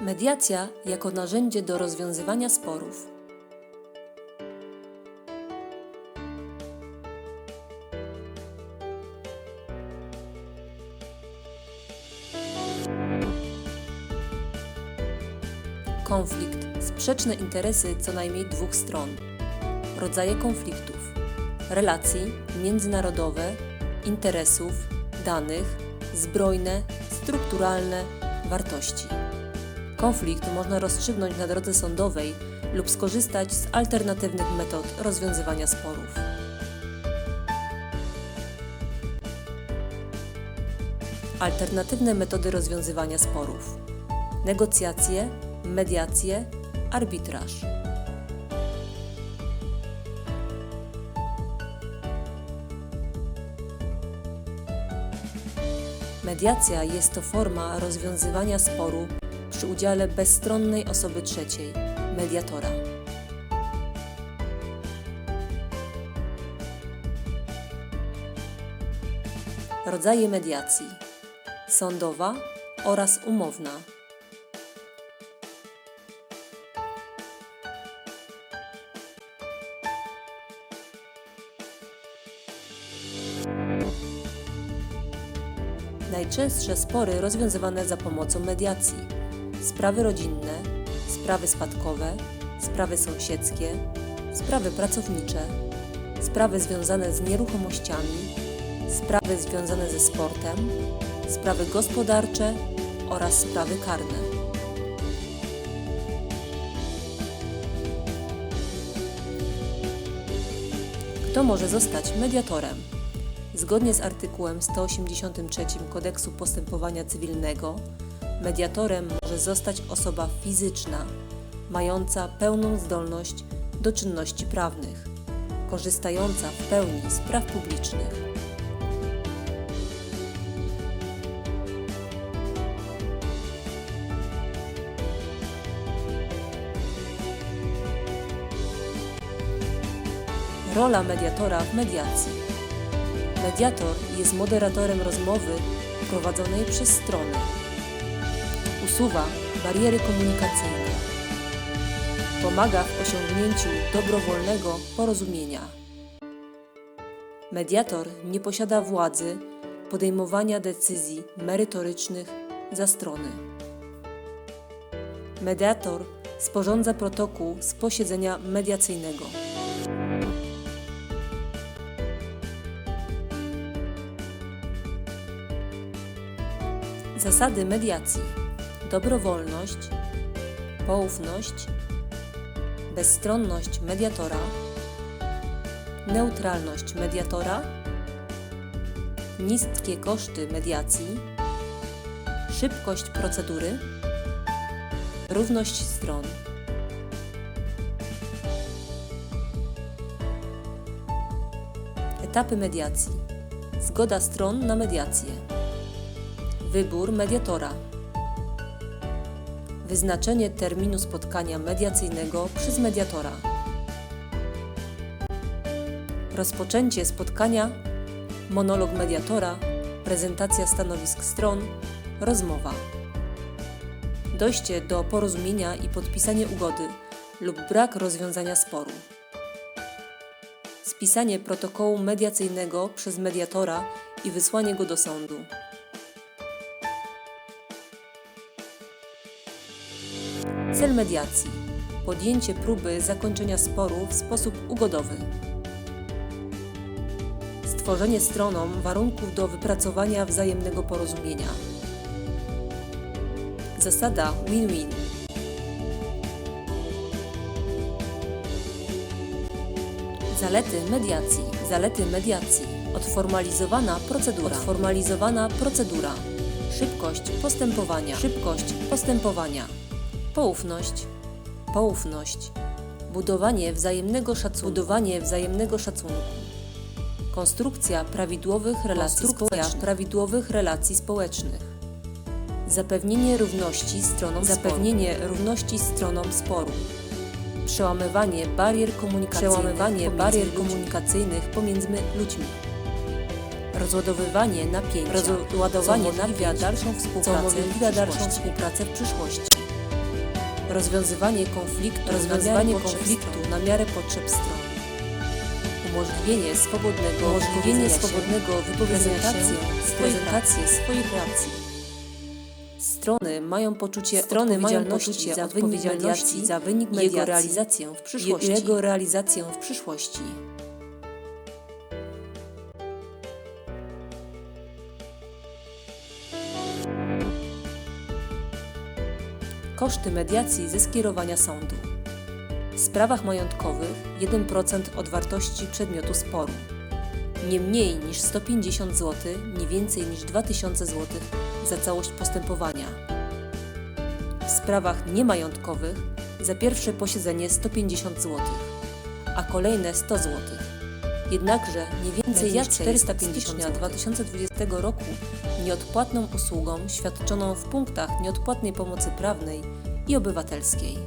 Mediacja jako narzędzie do rozwiązywania sporów. Konflikt. Sprzeczne interesy co najmniej dwóch stron. Rodzaje konfliktów. Relacji międzynarodowe, interesów, danych, zbrojne, strukturalne, wartości. Konflikt można rozstrzygnąć na drodze sądowej lub skorzystać z alternatywnych metod rozwiązywania sporów. Alternatywne metody rozwiązywania sporów: negocjacje, mediacje, arbitraż. Mediacja jest to forma rozwiązywania sporu przy udziale bezstronnej osoby trzeciej, mediatora. Rodzaje mediacji: sądowa oraz umowna. Najczęstsze spory rozwiązywane za pomocą mediacji: sprawy rodzinne, sprawy spadkowe, sprawy sąsiedzkie, sprawy pracownicze, sprawy związane z nieruchomościami, sprawy związane ze sportem, sprawy gospodarcze oraz sprawy karne. Kto może zostać mediatorem? Zgodnie z artykułem 183 Kodeksu Postępowania Cywilnego, mediatorem może zostać osoba fizyczna, mająca pełną zdolność do czynności prawnych, korzystająca w pełni z praw publicznych. Rola mediatora w mediacji. Mediator jest moderatorem rozmowy prowadzonej przez strony. Usuwa bariery komunikacyjne. Pomaga w osiągnięciu dobrowolnego porozumienia. Mediator nie posiada władzy podejmowania decyzji merytorycznych za strony. Mediator sporządza protokół z posiedzenia mediacyjnego. Zasady mediacji: dobrowolność, poufność, bezstronność mediatora, neutralność mediatora, niskie koszty mediacji, szybkość procedury, równość stron. Etapy mediacji: zgoda stron na mediację. Wybór mediatora. Wyznaczenie terminu spotkania mediacyjnego przez mediatora. Rozpoczęcie spotkania. Monolog mediatora. Prezentacja stanowisk stron. Rozmowa. Dojście do porozumienia i podpisanie ugody lub brak rozwiązania sporu. Spisanie protokołu mediacyjnego przez mediatora i wysłanie go do sądu. Cel mediacji: podjęcie próby zakończenia sporu w sposób ugodowy. Stworzenie stronom warunków do wypracowania wzajemnego porozumienia. Zasada win-win. Zalety mediacji. Zalety mediacji. Odformalizowana procedura. Odformalizowana procedura. Szybkość postępowania. Szybkość postępowania. Poufność. Poufność. Budowanie wzajemnego szacunku. Budowanie wzajemnego szacunku. Konstrukcja prawidłowych relacji społecznych. prawidłowych relacji społecznych. Zapewnienie równości stronom zapewnienie równości stronom sporu. Przełamywanie barier komunikacyjnych, przełamywanie pomiędzy barier ludźmi. komunikacyjnych pomiędzy ludźmi. Rozładowywanie napięcia, Rozładowanie dalszą co współpracę, umożliwia dalszą współpracę w przyszłości. Rozwiązywanie konfliktu, rozwiązywanie na miarę konfliktu na miarę potrzeb stron, umożliwienie swobodnego, umożliwienie swobodnego wypowiedzenia się, prezentację swoich racji. Strony mają poczucie Strony mają odpowiedzialności poczucie za wynik odpowiedzialności mediacji, za wynik i jego mediacji realizację w przyszłości. jego realizację w przyszłości. Koszty mediacji ze skierowania sądu. W sprawach majątkowych 1% od wartości przedmiotu sporu. Nie mniej niż 150 zł, nie więcej niż 2000 zł za całość postępowania. W sprawach niemajątkowych za pierwsze posiedzenie 150 zł, a kolejne 100 zł. Jednakże nie więcej niż Mediacja jest 450 stycznia stycznia 2020 roku nieodpłatną usługą świadczoną w punktach nieodpłatnej pomocy prawnej i obywatelskiej.